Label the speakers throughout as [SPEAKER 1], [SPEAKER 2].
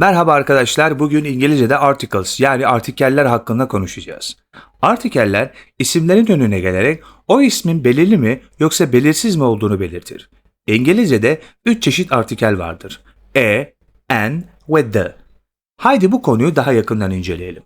[SPEAKER 1] Merhaba arkadaşlar, bugün İngilizce'de articles yani artikeller hakkında konuşacağız. Artikeller isimlerin önüne gelerek o ismin belirli mi yoksa belirsiz mi olduğunu belirtir. İngilizce'de 3 çeşit artikel vardır. E, an ve the. Haydi bu konuyu daha yakından inceleyelim.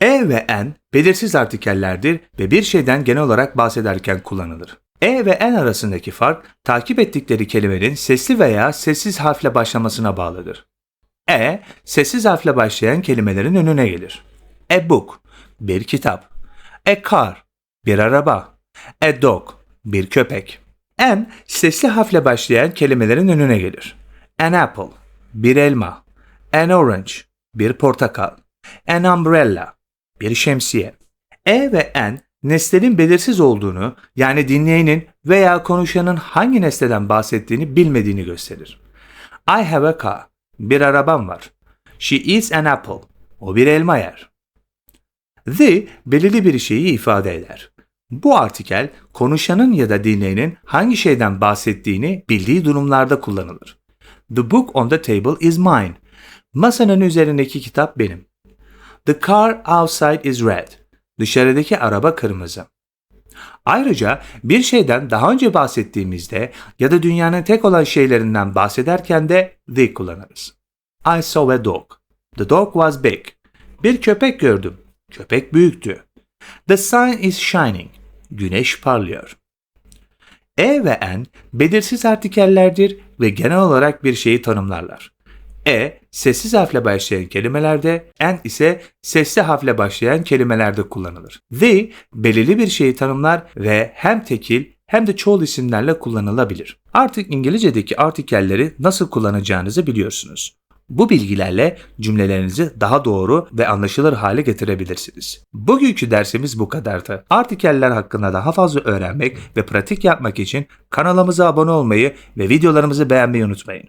[SPEAKER 1] E ve n belirsiz artikellerdir ve bir şeyden genel olarak bahsederken kullanılır. E ve n arasındaki fark takip ettikleri kelimenin sesli veya sessiz harfle başlamasına bağlıdır. E, sessiz harfle başlayan kelimelerin önüne gelir. A book, bir kitap. A car, bir araba. A dog, bir köpek. N, sesli harfle başlayan kelimelerin önüne gelir. An apple, bir elma. An orange, bir portakal. An umbrella, bir şemsiye. E ve N, nesnenin belirsiz olduğunu, yani dinleyenin veya konuşanın hangi nesneden bahsettiğini bilmediğini gösterir. I have a car. Bir arabam var. She eats an apple. O bir elma yer. The belirli bir şeyi ifade eder. Bu artikel konuşanın ya da dinleyenin hangi şeyden bahsettiğini bildiği durumlarda kullanılır. The book on the table is mine. Masanın üzerindeki kitap benim. The car outside is red. Dışarıdaki araba kırmızı. Ayrıca bir şeyden daha önce bahsettiğimizde ya da dünyanın tek olan şeylerinden bahsederken de the kullanırız. I saw a dog. The dog was big. Bir köpek gördüm. Köpek büyüktü. The sun is shining. Güneş parlıyor. E ve n belirsiz artikellerdir ve genel olarak bir şeyi tanımlarlar. E, sessiz harfle başlayan kelimelerde, n ise sesli harfle başlayan kelimelerde kullanılır. The, belirli bir şeyi tanımlar ve hem tekil hem de çoğul isimlerle kullanılabilir. Artık İngilizce'deki artikelleri nasıl kullanacağınızı biliyorsunuz. Bu bilgilerle cümlelerinizi daha doğru ve anlaşılır hale getirebilirsiniz. Bugünkü dersimiz bu kadardı. Artikeller hakkında daha fazla öğrenmek ve pratik yapmak için kanalımıza abone olmayı ve videolarımızı beğenmeyi unutmayın.